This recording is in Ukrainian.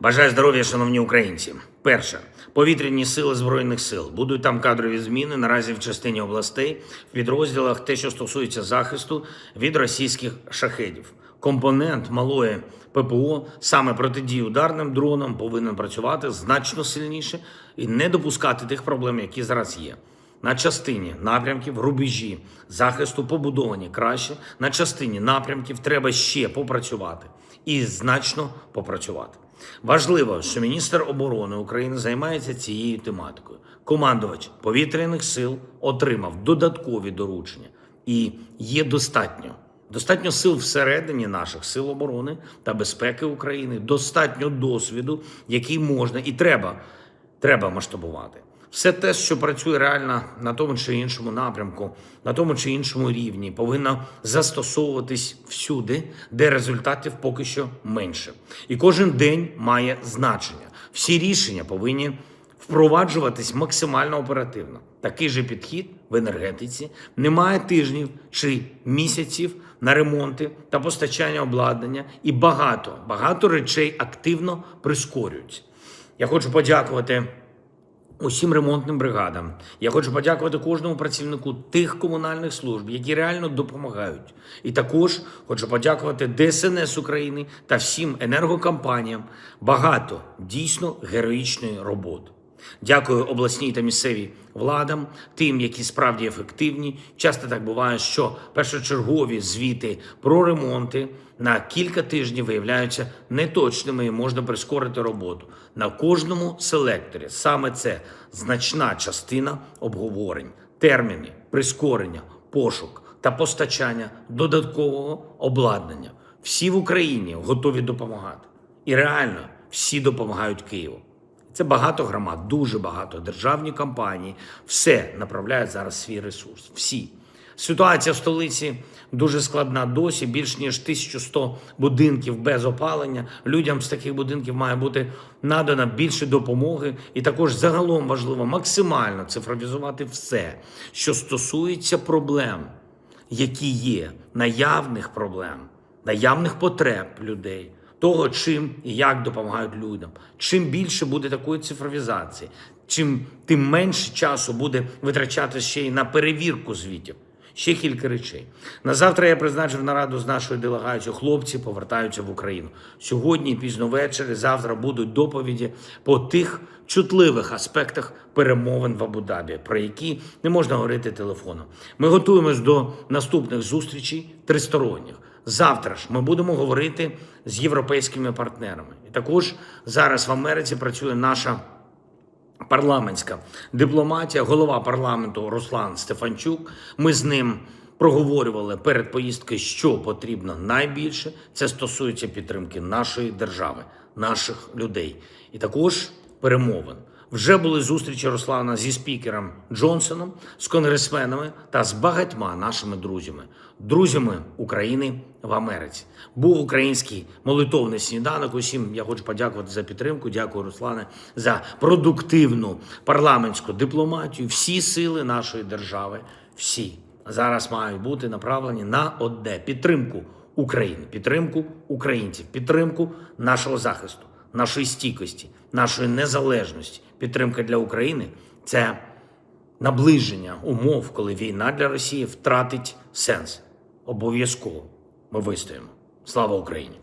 Бажаю здоров'я, шановні українці. Перше, повітряні сили збройних сил. Будуть там кадрові зміни наразі в частині областей, в підрозділах, те, що стосується захисту від російських шахедів. Компонент малої ППО саме протидії ударним дронам повинен працювати значно сильніше і не допускати тих проблем, які зараз є. На частині напрямків рубежі захисту побудовані краще. На частині напрямків треба ще попрацювати і значно попрацювати. Важливо, що міністр оборони України займається цією тематикою. Командувач повітряних сил отримав додаткові доручення, і є достатньо. Достатньо сил всередині наших сил оборони та безпеки України, достатньо досвіду, який можна і треба, треба масштабувати. Все те, що працює реально на тому чи іншому напрямку, на тому чи іншому рівні, повинно застосовуватись всюди, де результатів поки що менше. І кожен день має значення. Всі рішення повинні впроваджуватись максимально оперативно. Такий же підхід в енергетиці немає тижнів чи місяців на ремонти та постачання обладнання, і багато багато речей активно прискорюються. Я хочу подякувати усім ремонтним бригадам. Я хочу подякувати кожному працівнику тих комунальних служб, які реально допомагають. І також хочу подякувати ДСНС України та всім енергокомпаніям. Багато дійсно героїчної роботи. Дякую обласній та місцевій владам, тим, які справді ефективні. Часто так буває, що першочергові звіти про ремонти на кілька тижнів виявляються неточними і можна прискорити роботу. На кожному селекторі саме це значна частина обговорень, терміни, прискорення, пошук та постачання додаткового обладнання. Всі в Україні готові допомагати. І реально всі допомагають Києву. Це багато громад, дуже багато. Державні компанії все направляють зараз свій ресурс. Всі. Ситуація в столиці дуже складна досі. Більш ніж 1100 будинків без опалення. Людям з таких будинків має бути надана більше допомоги. І також загалом важливо максимально цифровізувати все, що стосується проблем, які є, наявних проблем, наявних потреб людей того, чим і як допомагають людям. Чим більше буде такої цифровізації, чим тим менше часу буде витрачати ще й на перевірку звітів. Ще кілька речей. На завтра я призначив нараду з нашою делегацією. Хлопці повертаються в Україну. Сьогодні, пізно ввечері, завтра будуть доповіді по тих чутливих аспектах перемовин в Абу-Дабі, про які не можна говорити телефоном. Ми готуємось до наступних зустрічей тристоронніх. Завтра ж ми будемо говорити з європейськими партнерами. І також зараз в Америці працює наша парламентська дипломатія, голова парламенту Руслан Стефанчук. Ми з ним проговорювали перед поїздкою, що потрібно найбільше. Це стосується підтримки нашої держави, наших людей, і також перемовин. Вже були зустрічі Руслана зі спікером Джонсоном, з конгресменами та з багатьма нашими друзями, друзями України в Америці. Був український молитовний сніданок. Усім я хочу подякувати за підтримку. Дякую, Руслане, за продуктивну парламентську дипломатію. Всі сили нашої держави, всі зараз мають бути направлені на одне підтримку України, підтримку українців, підтримку нашого захисту нашої стійкості, нашої незалежності, підтримка для України це наближення умов, коли війна для Росії втратить сенс. Обов'язково ми вистоїмо. Слава Україні!